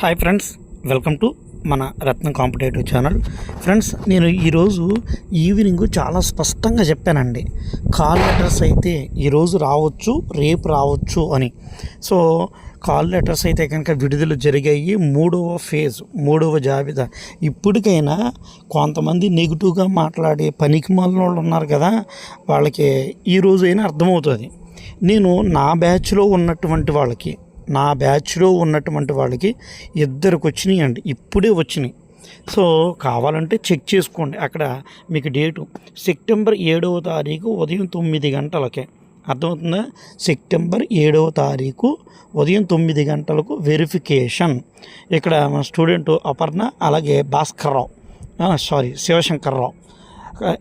Hi friends welcome to మన రత్న competitive channel friends నేను ఈరోజు ఈవినింగ్ చాలా స్పష్టంగా చెప్పానండి. కాల్ లెటర్స్ అయితే ఈరోజు రావచ్చు రేపు రావచ్చు అని. సో కాల్ లెటర్స్ అయితే కనుక విడుదల జరిగాయి మూడవ ఫేజ్ మూడవ జాబితా. ఇప్పటికైనా కొంతమంది నెగిటివ్గా మాట్లాడే పనికి వాళ్ళు ఉన్నారు కదా వాళ్ళకి ఈ రోజైనా అర్థమవుతుంది. నేను నా బ్యాచ్లో ఉన్నటువంటి వాళ్ళకి నా బ్యాచ్లో ఉన్నటువంటి వాళ్ళకి ఇద్దరికి వచ్చినాయి అండి. ఇప్పుడే వచ్చినాయి. సో కావాలంటే చెక్ చేసుకోండి. అక్కడ మీకు డేటు. సెప్టెంబర్ ఏడవ తారీఖు ఉదయం తొమ్మిది గంటలకే. అర్థమవుతుందా? సెప్టెంబర్ ఏడవ తారీఖు ఉదయం తొమ్మిది గంటలకు వెరిఫికేషన్ ఇక్కడ మన స్టూడెంట్ అపర్ణ అలాగే భాస్కర్రావు సారీ శివశంకర్రావు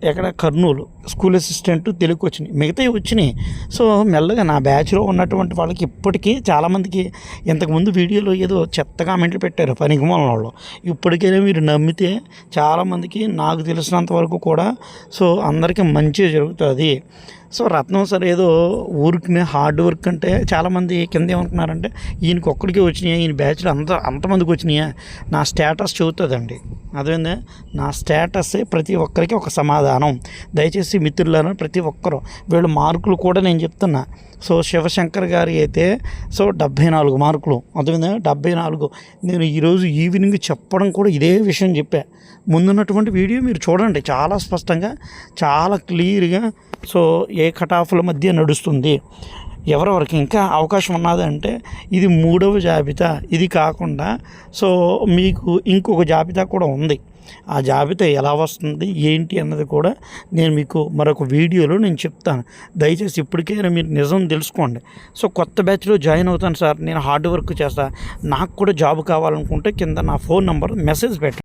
ఎక్కడ? కర్నూలు. స్కూల్ అసిస్టెంట్ తెలుగు వచ్చినాయి. మిగతావి వచ్చినాయి. సో మెల్లగా నా బ్యాచ్లో ఉన్నటువంటి వాళ్ళకి ఇప్పటికీ చాలామందికి ఇంతకుముందు వీడియోలో ఏదో చెత్త కామెంట్లు పెట్టారు పనికిమాల వాళ్ళు. ఇప్పటికైనా మీరు నమ్మితే చాలామందికి నాకు తెలిసినంత వరకు కూడా సో అందరికీ మంచిగా జరుగుతుంది. సో రత్నం సార్ ఏదో ఊరికి హార్డ్ వర్క్ అంటే చాలామంది కింద ఏమనుకున్నారంటే ఈయనకి ఒక్కడికే వచ్చినాయా? ఈయన బ్యాచ్లో అంత అంతమందికి వచ్చినాయా? నా స్టేటస్ చెబుతుందండి. అదేందా నా స్టేటస్ ప్రతి ఒక్కరికి ఒక సమాధానం. దయచేసి మిత్రులను ప్రతి ఒక్కరూ. వీళ్ళు మార్కులు కూడా నేను చెప్తున్నా. సో శివశంకర్ గారి అయితే సో డెబ్భై నాలుగు మార్కులు. అర్థమైందా డెబ్భై నాలుగు. నేను ఈరోజు ఈవినింగ్ చెప్పడం కూడా ఇదే విషయం చెప్పా. ముందున్నటువంటి వీడియో మీరు చూడండి. చాలా స్పష్టంగా చాలా క్లియర్గా సో ఏ కటాఫ్ల మధ్య నడుస్తుంది. ఎవరెవరికి ఇంకా అవకాశం ఉన్నదంటే ఇది మూడవ జాబితా. ఇది కాకుండా సో మీకు ఇంకొక జాబితా కూడా ఉంది. ఆ జాబితా ఎలా వస్తుంది ఏంటి అన్నది కూడా నేను మీకు మరొక వీడియోలో నేను చెప్తాను. దయచేసి ఇప్పటికైనా మీరు నిజం తెలుసుకోండి. సో కొత్త బ్యాచ్లో జాయిన్ అవుతాను సార్. నేను హార్డ్ వర్క్ చేస్తా. నాకు కూడా జాబ్ కావాలనుకుంటే కింద నా ఫోన్ నెంబర్ మెసేజ్ పెట్టండి.